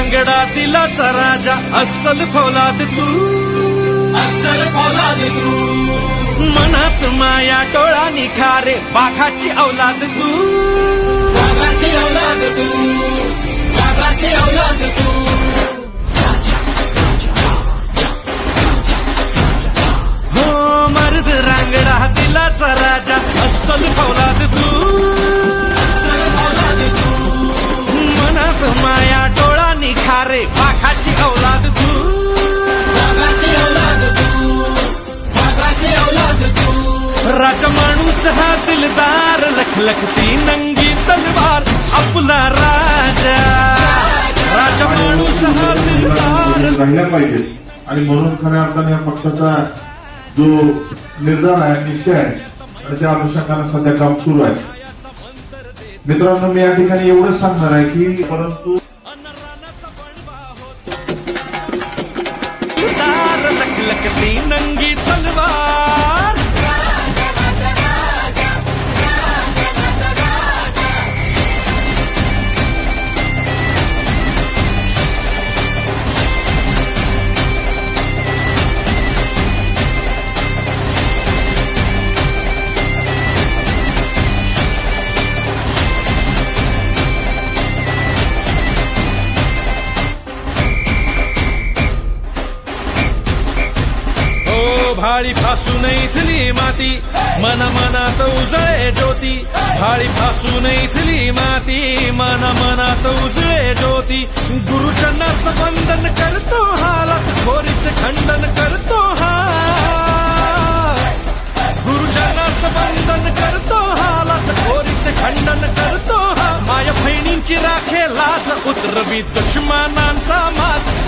रांगडा दिलाचा राजा अस्सल फौलाद तू. अस्सल फौलाद तू. मनात माया डोळा निखारे बाघाची औलाद तू. बाघाची औलाद तू. बाघाची औलाद तू. हो मर्द रांगडा दिलाचा राजा अस्सल फौलाद तू. निखारे पाखाची औलाद तू. राजा माणूस हा दिलदार लखलखती नंगी तलवार आपला राजा. राजा माणूस हा दिलदार राहिल्या पाहिजेत आणि म्हणून खऱ्या अर्थाने या पक्षाचा जो निर्धार आहे निश्चय आहे आणि त्या अनुषंगाने सध्या काम सुरू आहे. मित्रांनो मी या ठिकाणी एवढंच सांगणार आहे की परंतु तार लखलखती भाळी फासून इथली माती. मन मनात उजळे ज्योती. भाळी फासून इथली माती. मन मनात उजळे ज्योती. गुरुजना वंदन करतो हालाच खोरीच खंडन करतो हा गुरुजना वंदन करतो हालाच खोरीच खंडन करतो हा माया बहिणींची राखे लाज. उतरवी दुश्मनांचा माज.